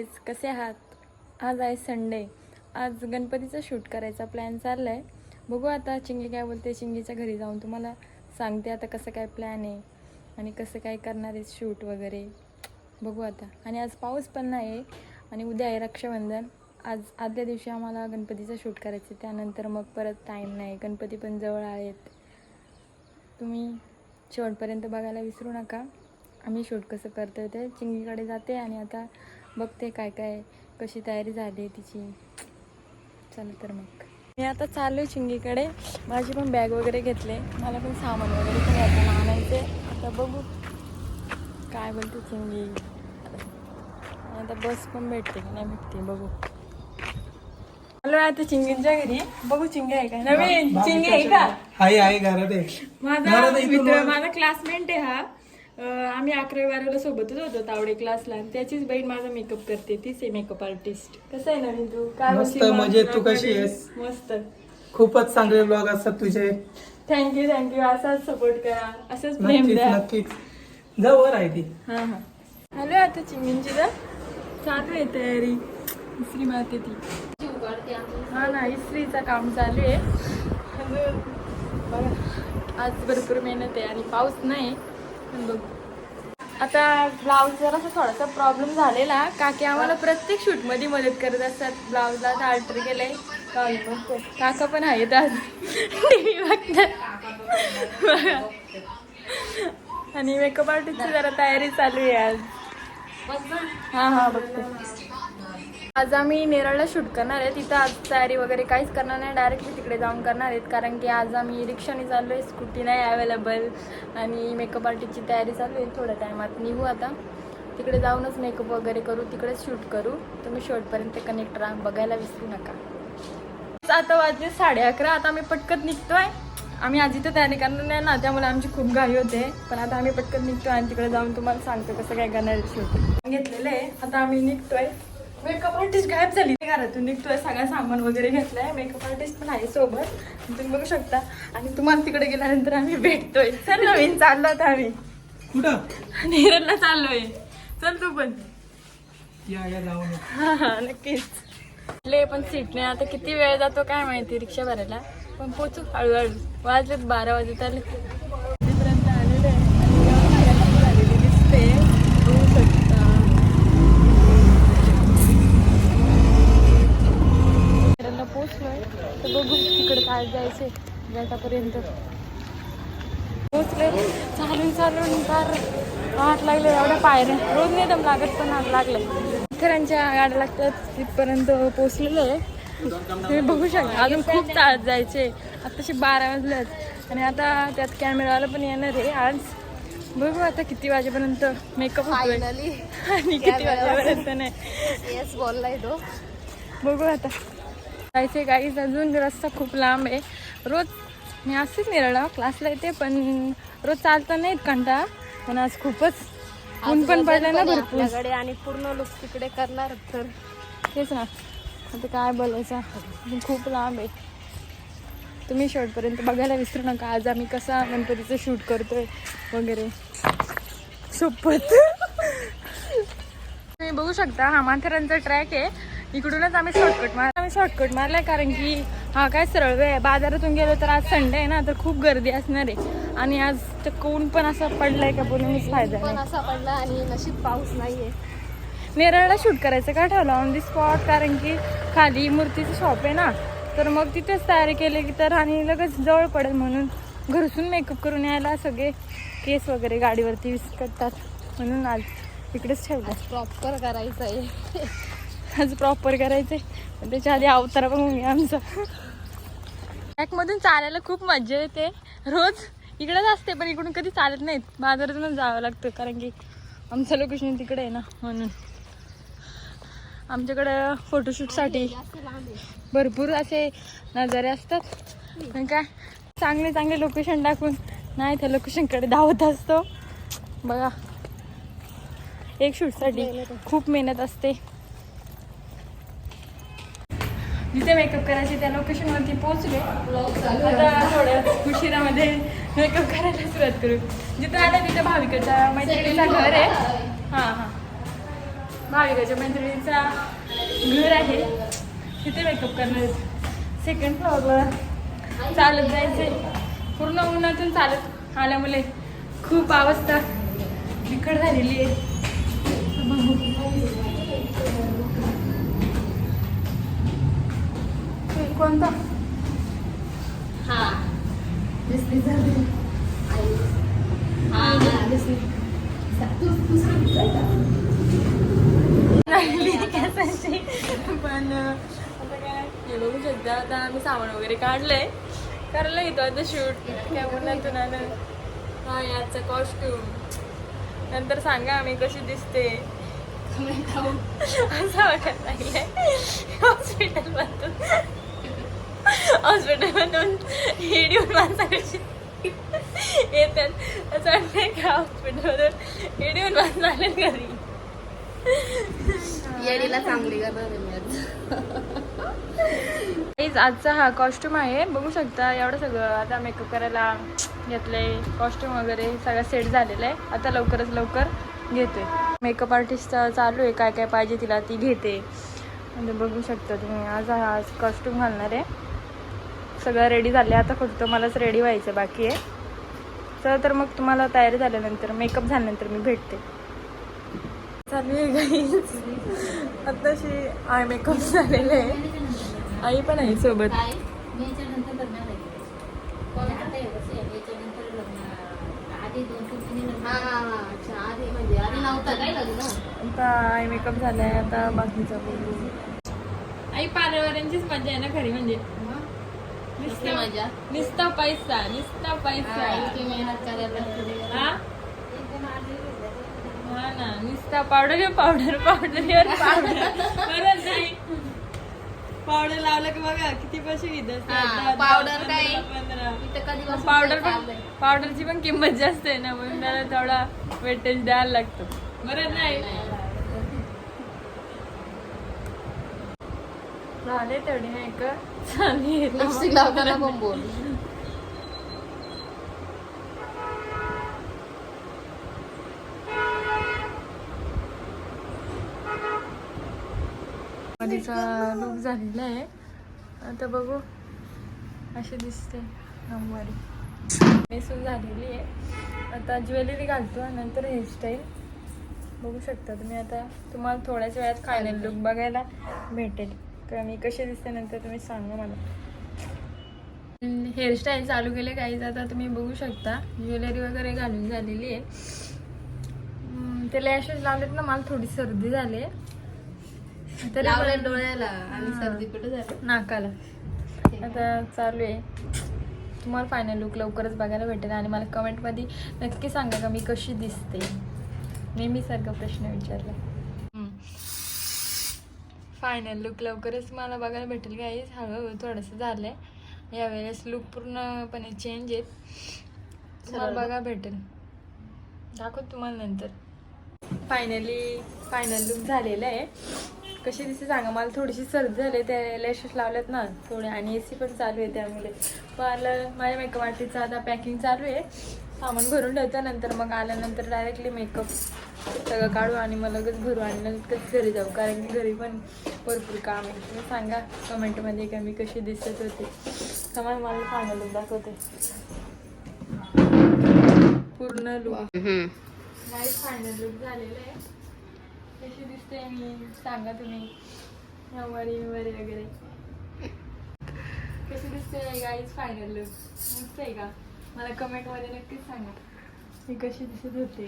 Guys कसे आहात? आज आहे संडे आज गणपतीचा शूट करायचा प्लॅन चालला आहे बघू आता चिंगी काय बोलते. चिंगीच्या घरी जाऊन तुम्हाला सांगते आता कसं काय प्लॅन आहे आणि कसं काय करणार आहे शूट वगैरे. बघू आता. आणि आज पाऊस पण नाही आहे आणि उद्या आहे रक्षाबंधन. आज आदल्या दिवशी आम्हाला गणपतीचा शूट करायचं त्यानंतर मग परत टाईम नाही. गणपती पण जवळ आहेत. तुम्ही शेवटपर्यंत बघायला विसरू नका. आम्ही शूट कसं करतो ते चिंगीकडे जाते आणि आता बघते काय काय कशी तयारी झाली तिची. चला तर मग. मी आता चालू आहे चिंगीकडे माझी पण बॅग वगैरे घेतले. मला पण सामान वगैरे पण येताना आणायचे. आता बघू. काय बोलते चिंगी आता बस पण भेटते की नाही भेटते बघू. हॅलो आता चिंगींच्या घरी. बघू चिंगी आहे का? नवीन. चिंगी आहे का? आहे. आहे घरात आहे माझा मित्र माझा क्लासमेट आहे हा. आम्ही अकरावी बारावीला सोबतच होतो तावडे क्लासला आणि त्याचीच बहीण माझा मेकअप करते तीच आहे मेकअप आर्टिस्ट कसं आहे नवीन तू? काय मस्त, मग? मजेत. तू कशी आहेस? मस्त. खूपच चांगले ब्लॉग असतात तुझे. थँक्यू थँक्यू असाच सपोर्ट करा. असंच प्रेम नक्कीच द्या. नक्कीच. आहे ती. हा हा. हॅलो आता चिमिंची तर चालू आहे तयारी. इस्त्री मारते ती. हा ना इस्त्रीचं काम चालू आहे. बघा. आज भरपूर मेहनत आहे आणि पाऊस नाही. आता ब्लाऊज जरासा थोडासा प्रॉब्लेम झालेला. काकी आम्हाला प्रत्येक शूटमध्ये मदत करत असतात. ब्लाऊजला आता अल्टर केलंय. काका पण आहेत आज. टी व्ही बघतात आणि मेकअप आर्टिस्टची जरा तयारी चालू आहे आज. हा हा बघते. आज आम्ही नेरळला शूट करणार आहे. तिथं आज तयारी वगैरे काहीच करणार नाही. डायरेक्टली तिकडे जाऊन करणार आहेत. कारण की आज आम्ही रिक्षाने चाललो आहे स्कूटी नाही अवेलेबल आणि मेकअप आर्टिस्टची तयारी चालू आहे थोड्या टायमात निघू आता. तिकडे जाऊनच मेकअप वगैरे करू. तिकडेच शूट करू. तुम्ही शेवटपर्यंत कनेक्ट राहा. बघायला विसरू नका. आता वाजले साडे अकरा. आता आम्ही पटकन निघतोय. आम्ही आधी तर तयारी करणार नाही ना. त्यामुळे आमची खूप घाई होते. पण आता आम्ही पटकन निघतोय आणि तिकडे जाऊन तुम्हाला सांगतो कसं काय करणार शूट घेतलेलं आहे. आता आम्ही निघतोय. मेकअप आर्टिस्ट गायब झाली. घरातून निघतोय सगळं सामान वगैरे घेतलंय मेकअप आर्टिस्ट पण आहे सोबत. तुम्ही बघू शकता. आणि तुम्हाला तिकडे गेल्यानंतर आम्ही भेटतोय. चल नवीन चाललो आता आम्ही. कुठं? नेरलला चाललोय. चल तू पण. हा हा नक्कीच. ले पण सीट नाही. आता किती वेळ जातो काय माहिती रिक्षा भरायला. पण पोचू हळूहळू. वाजलेत बारा वाजत आले तिथपर्यंत आलेले आहे. आणि गावात फिरायला आलेली दिसते बघू शकता फिरायला पोचलोय तर बघू तिकडे काय जायचे गटापर्यंत पोचले चालून चालून फार हात लागले एवढ्या पायऱ्या. रोज नाही दम लागत पण हात लागले इतरांच्या गाड्या लागतात तिथपर्यंत पोचलेलो आहे. तुम्ही बघू शकता अजून खूप चालत जायचे. आताशी बारा वाजलेत आणि आता त्यात कॅमेरावाला पण येणार आहे आज. बघू आता किती वाजेपर्यंत मेकअप आणि किती वाजेपर्यंत नाही. येस बोललाय तो. बघू आता. जायचे काहीच अजून रस्ता खूप लांब आहे. रोज मी असतेच निरळा क्लासला येते पण रोज चालता नाहीत कंटा पण आज खूपच ऊन पण पडलं ना भरपूर. आणि पूर्ण लुक तिकडे करणार तर. तेच ना. आता काय बोलायचं? खूप लांब आहे. तुम्ही शेवटपर्यंत बघायला विसरू नका. आज आम्ही कसा गणपतीचं शूट करतोय वगैरे. सोपत तुम्ही बघू शकता हा माथेरानचा ट्रॅक आहे. इकडूनच आम्ही शॉर्टकट मार शॉर्टकट मारलाय कारण की हा काय सरळ वेळ आहे. बाजारातून गेलो तर आज संडे आहे ना तर खूप गर्दी असणार आहे. आणि आज तर कोण पण असं पडलंय का बोलूनच फायदा पण असा पडला आणि नशीब पाऊस नाहीये. नेरळला शूट करायचं का ठरवलं ऑन दी स्पॉट कारण की खाली मूर्तीचं शॉप आहे ना. तर मग तिथेच तयारी केली की तर आणि लगेच जवळ पडेल म्हणून घरसून मेकअप करून यायला सगळे केस वगैरे गाडीवरती विस्कटतात म्हणून आज इकडेच ठेवलं प्रॉपर करायचं आहे आज प्रॉपर करायचंय. पण त्याच्या आधी अवतार बघून घ्या आमचा. ट्रॅकमधून चालायला खूप मजा येते. रोज इकडेच असते पण इकडून कधी चालत नाहीत. बाजारातूनच जावं लागतं कारण की आमचं लोकेशन तिकडे आहे ना म्हणून. आमच्याकडं फोटोशूटसाठी भरपूर असे नजारे असतात. पण काय? चांगले चांगले लोकेशन टाकून. नाही त्या लोकेशनकडे धावत असतो. बघा. एक शूटसाठी खूप मेहनत असते. जिथे मेकअप करायचे त्या लोकेशनवरती पोहोचले. आता थोड्या उशिरामध्ये मेकअप करायला सुरुवात करू. जिथं आलं तिथं भाविकाच्या मैत्रिणीचं घर आहे. हां हां. भाविकाच्या मैत्रिणीचा घर आहे. तिथे मेकअप करणार सेकंड फ्लोअरवर चालत जायचे पूर्ण उन्हातून चालत आल्यामुळे खूप अवस्था बिकट झालेली आहे. कोणता? हा. दिसली झाली हा. दिसली तू तू सांगितलं पण हे बघू शकता आता आम्ही सामान वगैरे काढलंय. करायला येतो आता शूट उन्हातून आलं हा याचा कॉस्ट्यूम नंतर सांगा आम्ही कशी दिसते. असं वाटत लागलंय. हॉस्पिटलमधून हॉस्पिटलमधून हेड येऊन माणसा कशी येतात. असं वाटतंय का हॉस्पिटलमधून हेड येऊन माणसं आले घरी येडीला चांगली. गाईज आजचा हा कॉस्ट्युम आहे. बघू शकता एवढं सगळं. आता मेकअप करायला घेतलंय कॉस्ट्युम वगैरे सगळं सेट झालेलं आहे. आता लवकरच लवकर घेतोय. मेकअप आर्टिस्ट चालू आहे. काय काय पाहिजे तिला ती घेते. म्हणजे बघू शकता तुम्ही आज हा कॉस्ट्युम घालणार आहे. सगळं रेडी झालं आता फक्त मलाच रेडी व्हायचं बाकी आहे. चला तर मग तुम्हाला तयारी झाल्यानंतर मेकअप झाल्यानंतर मी भेटते. चालू आहे गाईज आताशी आय मेकअप झालेलं आहे. आई पण आहे सोबत. हा हा हा म्हणजे आता आय मेकअप झालाय आता बाकीचं. आई पार्लरवाल्यांचीच मजा आहे ना खरी म्हणजे. कसली मजा. निस्ता पैसा निस्ता पैसा. हा, इतकी मेहनत करायला. हा? हा ना निस्ता पावडर पावडर पावडर पावडर. बरं नाही. पावडर लावलं की बघा किती पैसे घेत असतात. दहा, दहा, powder पंधरा, काय? पावडर पण पावडरची पण किंमत जास्त आहे ना म्हणून त्याला थोडा वेटेज द्यायला लागतो. बरं नाही. झाले तेवढे नाही का लिपस्टिक लावताना पण बोल लुक झालेला आहे. आता बघू. अशी दिसते नऊवारी नेसून झालेली आहे. आता ज्वेलरी घालतो नंतर हेअरस्टाईल बघू शकता तुम्ही आता. तुम्हाला थोड्याच वेळात फायनल लुक बघायला भेटेल. तर मी कशी दिसते नंतर तुम्ही सांगा मला. हेअरस्टाईल चालू केले काहीच आता तुम्ही बघू शकता. ज्वेलरी वगैरे घालून झालेली आहे. ते लॅशेस लावलेत ना मला थोडी सर्दी झाली आहे. तरी डोळ्याला आणि सर्दी कुठे झाली? नाकाला. आता चालू आहे. तुम्हाला फायनल लुक लवकरच बघायला भेटेल आणि मला कमेंटमध्ये नक्की सांगा का मी कशी दिसते. नेहमीसारखा प्रश्न विचारला. फायनल लुक लवकरच मला बघायला भेटेल काहीच हळूहळू थोडंसं झालं आहे यावेळेस लुक पूर्णपणे चेंज आहे तुम्हाला. बघा भेटेल. दाखवत तुम्हाला नंतर. फायनली फायनल लुक झालेलं आहे. कशी दिसते सांगा? मला थोडीशी सर्दी झाली ते लॅशेस लावलेत ना थोडे. आणि ए सी पण चालू आहे त्यामुळे. मला माझ्या मेकअप आर्टिस्टचं आता पॅकिंग चालू आहे. सामान भरून ठेवतं. नंतर मग आल्यानंतर डायरेक्टली मेकअप सगळं काढू आणि मग लगेच भरू आणि लगेच घरी जाऊ. कारण की घरी पण भरपूर काम आहे. तुम्ही सांगा कमेंटमध्ये का मी कशी दिसत होते. त्यामुळे मला फायनल दाखवते. पूर्ण लुक नाही फायनल लुक झालेलं आहे. कशी दिसते मी सांगा तुम्ही. नऊवारी बिवारी वगैरे. कशी दिसते गाईज फायनल लुक आहे का? मला कमेंटमध्ये नक्कीच सांगा. मी कशी दिसत होते?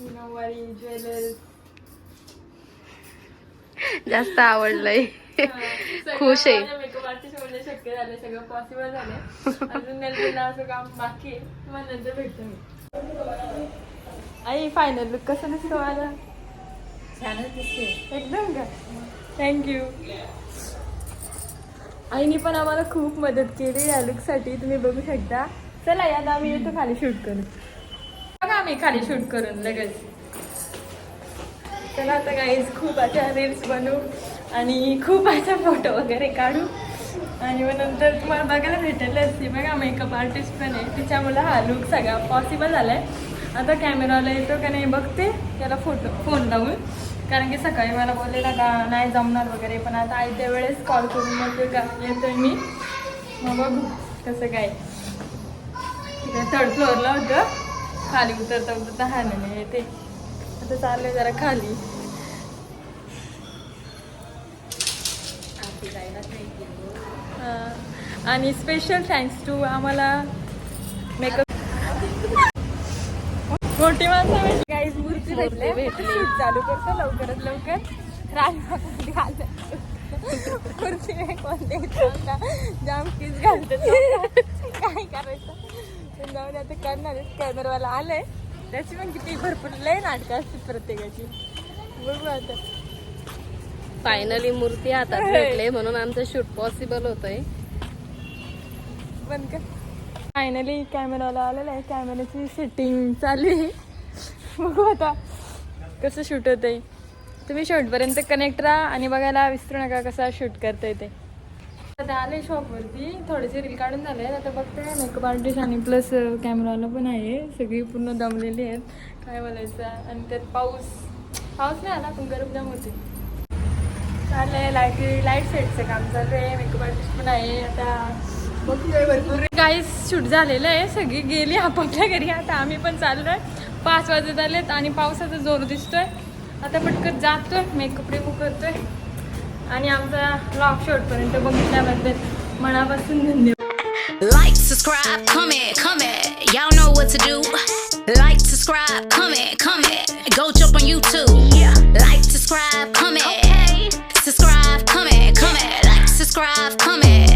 नऊवारी ज्वेलर्स. जास्त आवडलंय. खुश आहे. मेकअप आर्टिस्ट शक्य झाले सगळं पॉसिबल झाले अजून असं काम बाकी आहे नंतर भेटतो मी. आई फायनल लुक कसं दिसतो माझा? छानच दिसते. एकदम का? थँक्यू आईने पण आम्हाला खूप मदत केली या लुकसाठी तुम्ही बघू शकता. चला यात आम्ही येतो खाली शूट करू. बघा आम्ही खाली शूट करून लगेच. चला आता गाईज खूप अशा रील्स बनवू आणि खूप अशा फोटो वगैरे काढू. आणि मग नंतर तुम्हाला बघायला भेटेलच ती बघा मेकअप आर्टिस्ट पण आहे. तिच्यामुळे हा लुक सगळा पॉसिबल झाला आहे आता कॅमेराला येतो का नाही बघते. त्याला फोटो फोन लावून. कारण की सकाळी मला बोललेला का नाही जमणार वगैरे. पण आता आयत्या वेळेस कॉल करून म्हणते का येतोय मी. मग बघू कसं काय. थर्ड फ्लोअरला होतं. खाली उतरता उतरता हा नाही येते. आता चाललंय जरा खाली. आणि स्पेशल थँक्स टू आम्हाला मेकअप मोठी माणसं भेटली काहीच मूर्ती भेटले. भेटली. चालू करतो लवकरात लवकर. घालत कुर्ती नाही कोणते जाम किस घालत काय करायचं? पण जाऊन आता करणार कॅमेरावाला आलंय. त्याची पण किती भरपूर लय नाटकं असतात प्रत्येकाची. बघू आता. फायनली मूर्ती हातात भेटले म्हणून आमचं शूट पॉसिबल होतंय. बंद कर. फायनली कॅमेराला आलेला आहे. कॅमेऱ्याची सेटिंग चालू आहे. बघू आता कसं शूट होत आहे तुम्ही शूटपर्यंत कनेक्ट राहा आणि बघायला विसरू नका कसा शूट करता येते आता आले शॉपवरती थोडेसे रील काढून झाले आता बघते. मेकअप आर्टिस्ट आणि प्लस कॅमेराला पण आहे. सगळी पूर्ण दमलेली आहेत. काय बोलायचं? आणि त्यात पाऊस. पाऊस नाही आला पण गरम जाम होते. चाललंय लाइट लाइट सेटचं काम चालू आहे. मेकअप आर्टिस्ट पण आहे. आता बघतोय भरपूर. काहीच शूट झालेलं आहे. सगळी गेली आपापल्या घरी. आता आम्ही पण चाललोय. पाच वाजत आलेत आणि पावसाचा जोर दिसतोय. आता पटकन जातोय. मेकअप रिमूव्ह करतोय. आणि आमचा ब्लॉग शॉर्टपर्यंत बघितल्याबद्दल मनापासून धन्यवाद. Like subscribe comment comment you know what to do like subscribe comment comment go jump on YouTube. Yeah like subscribe comment okay. subscribe comment comment like subscribe comment